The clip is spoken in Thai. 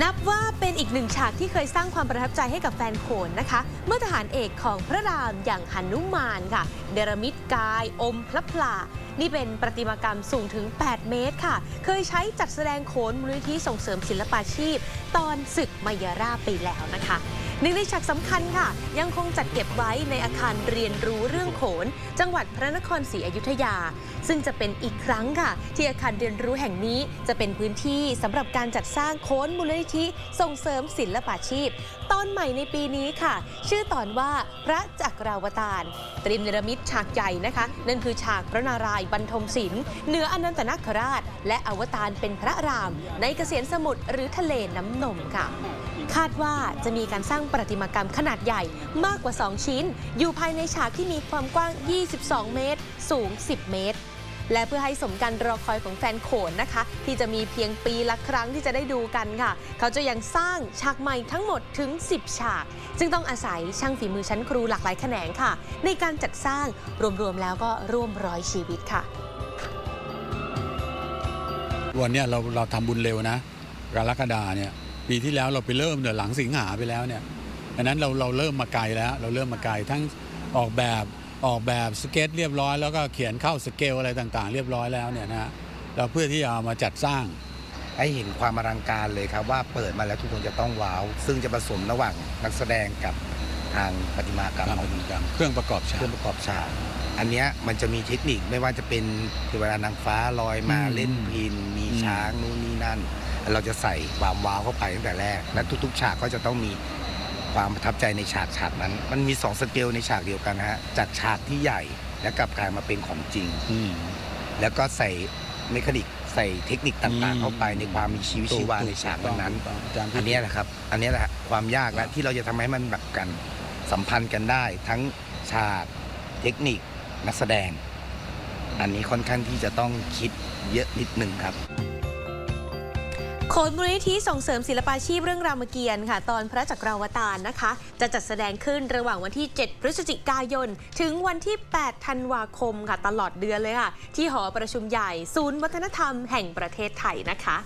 นับว่าเป็นอีกหนึ่งฉากที่เคยสร้างความประทับใจให้กับแฟนโขนนะคะ เมื่อทหารเอกของพระรามอย่างหันุมานค่ะ เดรมิตกายอมพระพลานี่เป็นประติมากรรมสูงถึง 8 เมตรค่ะ เคยใช้จัดแสดงโขนมูลนิธิส่งเสริมศิลปาชีพ ตอนศึกมายาราไปแล้วนะคะหนึ่งในฉากสำคัญค่ะ ยังคงจัดเก็บไว้ในอาคารเรียนรู้เรื่องโขน จังหวัดพระนครศรีอยุธยา ซึ่งจะเป็นอีกครั้งค่ะ ที่อาคารเรียนรู้แห่งนี้จะเป็นพื้นที่สำหรับการจัดสร้างโขนมูลนิธิส่งเสริมศิลปาชีพ ตอนใหม่ในปีนี้ค่ะ ชื่อตอนว่าพระจักราวตารเตรียมเนรมิตฉากใหญ่นะคะ นั่นคือฉากพระนารายบรรทมศิลป์เหนืออนันตนาคราช และอวตารเป็นพระราม ในเกษียนสมุทรหรือทะเลน้ำนมค่ะ คาดว่าจะมีการสร้างประติมากรรมขนาดใหญ่มากกว่า 2 ชิ้น อยู่ภายในฉากที่มีความกว้าง 22 เมตร สูง 10 เมตร และเพื่อให้สมการรอคอยของแฟนโขนนะคะ ที่จะมีเพียงปีละครั้งที่จะได้ดูกันค่ะ เขาจะยังสร้างฉากใหม่ทั้งหมดถึง 10 ฉาก ซึ่งต้องอาศัยช่างฝีมือชั้นครูหลากหลายแขนงค่ะ ในการจัดสร้างรวมๆแล้วก็ร่วมร้อยชีวิตค่ะวันนี้เราเราทำบุญเร็วนะกรกฎาเนี่ยปีที่แล้วเราไปเริ่มเนี่ยหลังสิงหาไปแล้วเนี่ยดังนั้นเราเราเริ่มมาไกลแล้ว เราเริ่มมาไกลทั้งออกแบบ ออกแบบสเก็ตเรียบร้อย แล้วก็เขียนเข้าสเกลอะไรต่างๆ เรียบร้อยแล้วเนี่ยนะฮะเราเพื่อที่จะเอามาจัดสร้าง ให้เห็นความอลังการเลยครับว่าเปิดมาแล้วทุกคนจะต้องว้าว ซึ่งจะผสมระหว่างนักแสดงกับทางประติมากรรมการขปองฏิมากรรมเครื่องประกอบเคฉากรื่องประกอบฉากอันเนี้ยมันจะมีเทคนิคไม่ว่าจะเป็นเทวดานางฟ้าลอยมาอืมเล่นพิน มีอืม ช้างนู่นนี่นั่น เราจะใส่ความว้าวเข้าไปตั้งแต่แรก และทุกๆ ฉากก็จะต้องมี ความประทับใจในฉากฉากนั้น มันมีสองสเกลในฉากเดียวกันนะฮะจากฉากที่ใหญ่แล้วกลับกลายมาเป็นของจริง อืม แล้วก็ใส่เมคานิกใส่เทคนิคต่างอืมๆเข้าไปในความมีชีวิตชีวาในฉากนั้นถูกต้องอาจารย์พูด อันเนี้ยแหละครับ อันเนี้ยแหละความยากและที่เราจะทำให้มันแบบกันสัมพันธ์กันได้ ทั้งฉากเทคนิคนักแสดง อันนี้ค่อนข้างที่จะต้องคิดเยอะนิดนึงครับ โขนมูลนิธิส่งเสริมศิลปาชีพเรื่องรามเกียรติ์ค่ะ ตอนพระจักราวตารนะคะ จะจัดแสดงขึ้นระหว่างวันที่ 7 พฤศจิกายน ถึงวันที่ 8 ธันวาคมค่ะ ตลอดเดือนเลยค่ะ ที่หอประชุมใหญ่ ศูนย์วัฒนธรรมแห่งประเทศไทยนะคะ